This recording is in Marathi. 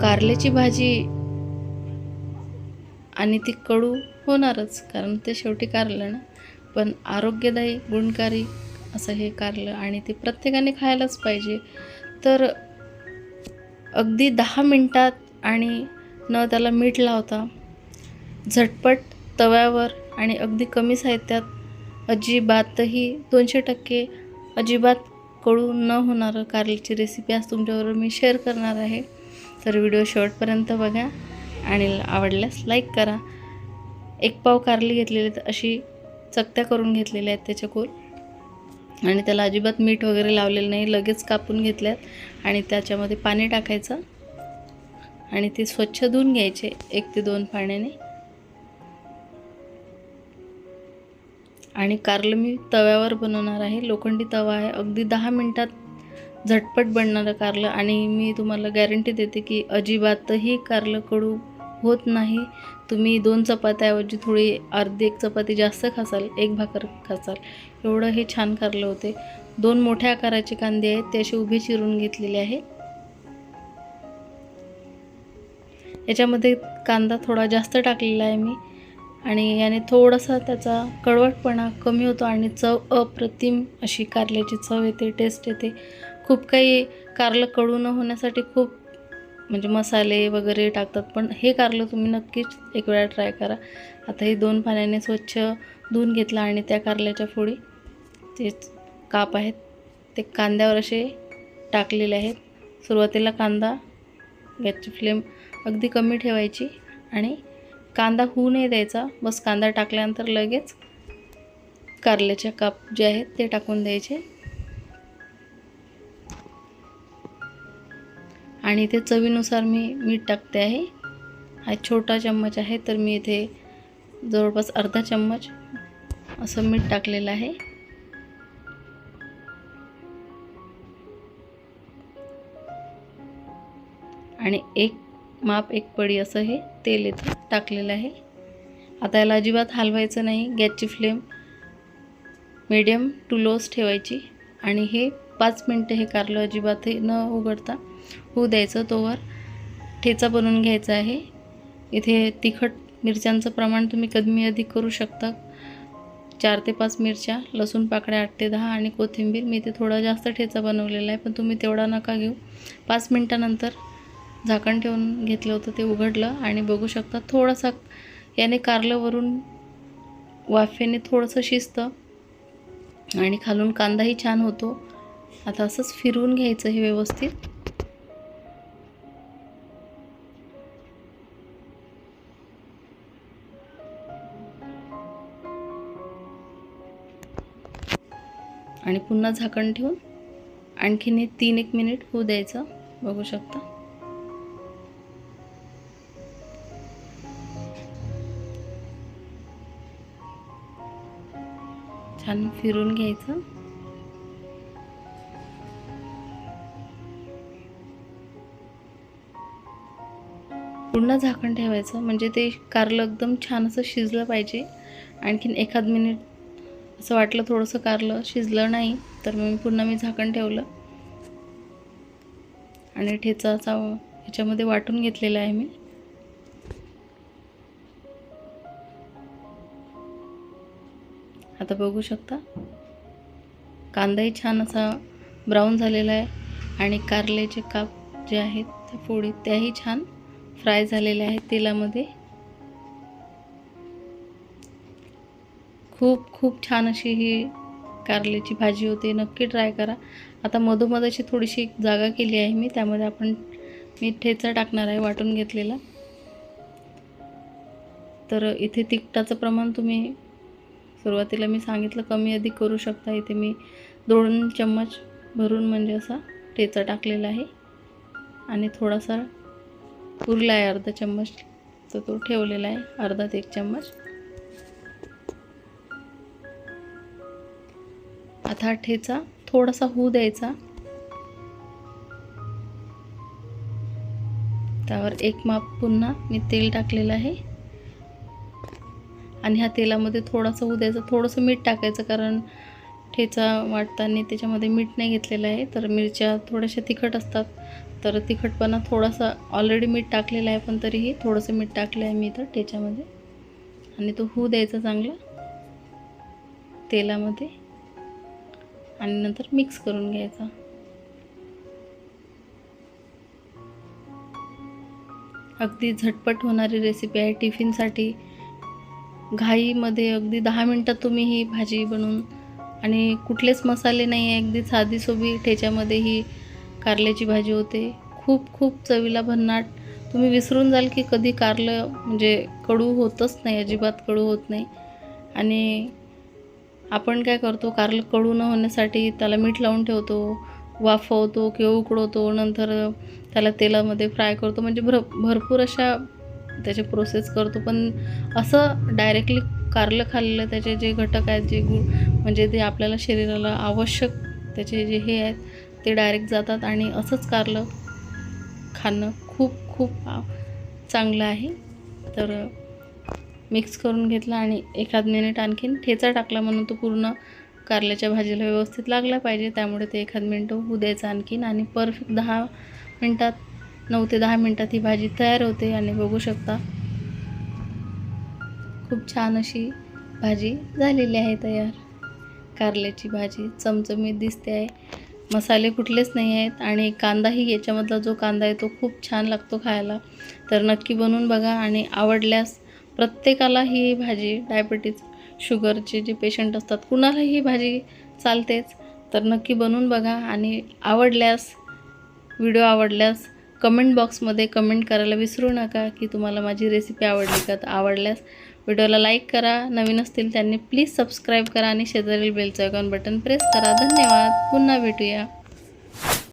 कारल्याची भाजी आणि ती कडू होणारच कारण ते शेवटी कारलं ना. पण आरोग्यदायी गुणकारी असं हे कारलं आणि ते प्रत्येकाने खायलाच पाहिजे. तर अगदी दहा मिनटात आणि न त्याला मीठ लावता झटपट तव्यावर आणि अगदी कमी साहित्यात अजिबातही दोनशे टक्के अजिबात कडू न होणारं कारल्याची रेसिपी आज तुमच्याबरोबर मी शेअर करणार आहे. तर व्हिडिओ शेवटपर्यंत बघा आणि आवडल्यास लाईक करा. एक पाव कारली घेतलेली तर अशी चकत्या करून घेतलेल्या आहेत त्याच्या कोल. आणि त्याला अजिबात मीठ वगैरे लावलेलं नाही लगेच कापून घेतल्यात आणि त्याच्यामध्ये पाणी टाकायचं आणि ते स्वच्छ धुवून घ्यायचे एक ते दोन पाण्याने. आणि कारलं मी तव्यावर बनवणार आहे. लोखंडी तवा आहे. अगदी दहा मिनटात झटपट बनणारं कारलं आणि मी तुम्हाला गॅरंटी देते की अजिबातही कारलं कडू होत नाही. तुम्ही दोन चपात्याऐवजी थोडी अर्धी एक चपाती जास्त खासाल एक भाकर खासाल. एवढं हे छान कारलं होते. दोन मोठ्या आकाराचे कांदे आहेत ते असे उभे चिरून घेतलेले आहे. याच्यामध्ये कांदा थोडा जास्त टाकलेला आहे मी आणि याने थोडासा त्याचा कडवटपणा कमी होतो आणि चव अप्रतिम अशी कारल्याची चव येते टेस्ट येते. खूप काही कारलं कडू न होण्यासाठी खूप म्हणजे मसाले वगैरे टाकतात. पण हे कारलं तुम्ही नक्कीच एक वेळा ट्राय करा. आता हे दोन पाण्याने स्वच्छ धुवून घेतला आणि त्या कारल्याच्या फोडी ते काप आहेत ते कांद्यावर असे टाकलेले आहेत. सुरुवातीला कांदा गॅसची फ्लेम अगदी कमी ठेवायची आणि कांदा होऊ नाही द्यायचा. बस कांदा टाकल्यानंतर लगेच कारल्याचे काप जे आहेत ते टाकून द्यायचे. आणि इथे चवीनुसार मी मीठ टाकते आहे. हा छोटा चम्मच आहे तर मी इथे जवळपास अर्धा चम्मच असं मीठ टाकलेलं आहे. आणि एक माप एक पडी असं हे तेल इथं टाकलेलं आहे. आता याला अजिबात हलवायचं नाही गॅसची फ्लेम मीडियम टू लोच ठेवायची. आणि हे पाच मिनटं हे कारलं अजिबातही न उघडता होऊ द्यायचं तोवर ठेचा बनवून घ्यायचा आहे. इथे तिखट मिरच्यांचं प्रमाण तुम्ही कमी अधिक करू शकता. चार ते पाच मिरच्या लसूण पाकळ्या आठ ते दहा आणि कोथिंबीर. मी इथे थोडा जास्त ठेचा बनवलेला आहे पण तुम्ही तेवढा नका घेऊ. पाच मिनटानंतर झाकण ठेवून घेतलं होतं ते उघडलं आणि बघू शकता थोडासा याने कारलंवरून वाफेने थोडंसं शिजतं आणि खालून कांदाही छान होतो. आता असंच फिरवून घ्यायचं हे व्यवस्थित. आणि पुन्हा झाकण ठेवून आणखीन हे तीन एक मिनिट होऊ द्यायचं. बघू शकता. छान फिरून घ्यायचं. पुन्हा झाकण ठेवायचं. म्हणजे ते कारलं एकदम छान असं शिजलं पाहिजे. आणखीन एखाद मिनिट असं वाटलं थोडंसं कारलं शिजलं नाही तर मग पुन्हा मी झाकण ठेवलं. आणि ठेचा असा ह्याच्यामध्ये वाटून घेतलेला आहे मी. आता बघू शकता. कांदाही छान असा ब्राऊन झालेला आहे आणि कारल्याचे काप जे आहेत त्या फोडीत त्याही छान फ्राय झालेल्या आहेत तेलामध्ये. खूप खूप छान अशी ही कारल्याची भाजी होते. नक्की ट्राय करा. आता मधोमध अशी थोडीशी जागा केली आहे मी त्यामध्ये आपण मी ठेचा टाकणार आहे वाटून घेतलेला. तर इथे तिखटाचं प्रमाण तुम्ही सुरुवातीला मी सांगितलं कमी अधिक करू शकता. इथे मी दोन चम्मच भरून म्हणजे असा ठेचा टाकलेला आहे. आणि थोडासा उरला आहे अर्धा चम्मच तर तो ठेवलेला आहे. अर्धा ते एक चम्मच. आता हा ठेचा थोडासा होऊ द्यायचा. त्यावर एक माप पुन्हा मी तेल टाकलेलं आहे. आणि ह्या तेलामध्ये थोडासा होऊ द्यायचं. थोडंसं मीठ टाकायचं कारण ठेचा वाटताना त्याच्यामध्ये मीठ नाही घेतलेलं आहे. तर मिरच्या थोड्याशा तिखट असतात. तर तिखटपणा थोडासा ऑलरेडी मीठ टाकलेलं आहे. पण तरीही थोडंसं मीठ टाकलं आहे मी इथं ठेच्यामध्ये. आणि तो होऊ द्यायचा चांगला तेलामध्ये. आणि नंतर मिक्स करून घ्यायचा. अगदी झटपट होणारी रेसिपी आहे टिफिनसाठी घाईमध्ये अगदी दहा मिनटात तुम्ही ही भाजी बनवून आणि कुठलेच मसाले नाही आहे अगदी साधी सोबी ठेच्यामध्ये ही कारल्याची भाजी होते. खूप खूप चवीला भन्नाट. तुम्ही विसरून जाल की कधी कारलं म्हणजे कडू होतच नाही अजिबात कडू होत नाही. आणि आपण काय करतो कारलं कडू न होण्यासाठी त्याला मीठ लावून ठेवतो वाफवतो किंवा उकडवतो नंतर त्याला तेलामध्ये फ्राय करतो. म्हणजे भर भरपूर अशा त्याचे प्रोसेस करतो. पण असं डायरेक्टली कारलं खाल्लं त्याचे जे घटक आहेत जे गु म्हणजे ते आपल्याला शरीराला आवश्यक त्याचे जे हे आहेत ते डायरेक्ट जातात. आणि असंच कारलं खाणं खूप खूप चांगलं आहे. तर मिक्स करून घेतला आणि एखाद मिनिट आणखीन ठेचा टाकला म्हणून तो पूर्ण कारल्याच्या भाजीला व्यवस्थित लागला पाहिजे. त्यामुळे ते एखाद मिनटं होऊ द्यायचं आणखीन आणि परफेक्ट दहा मिनटात नऊ ते दहा मिनटात ही भाजी तयार होते आणि बघू शकता खूप छान अशी भाजी झालेली आहे तयार. कारल्याची भाजी चमचमीत दिसते आहे. मसाले कुठलेच नाही आहेत आणि कांदाही याच्यामधला जो कांदा आहे तो खूप छान लागतो खायला. तर नक्की बनवून बघा आणि आवडल्यास प्रत्येकाला ही भाजी डायबिटीज शुगरचे जे पेशंट असतात कुणालाही ही भाजी चालतेच. तर नक्की बनवून बघा आणि आवडल्यास व्हिडिओ आवडल्यास कमेंट बॉक्समध्ये कमेंट करायला विसरू नका की तुम्हाला माझी रेसिपी आवडली का? तर आवडल्यास व्हिडिओला लाईक करा. नवीन असतील त्यांनी प्लीज सबस्क्राईब करा आणि शेजारील बेलचं आयकॉन बटन प्रेस करा. धन्यवाद. पुन्हा भेटूया.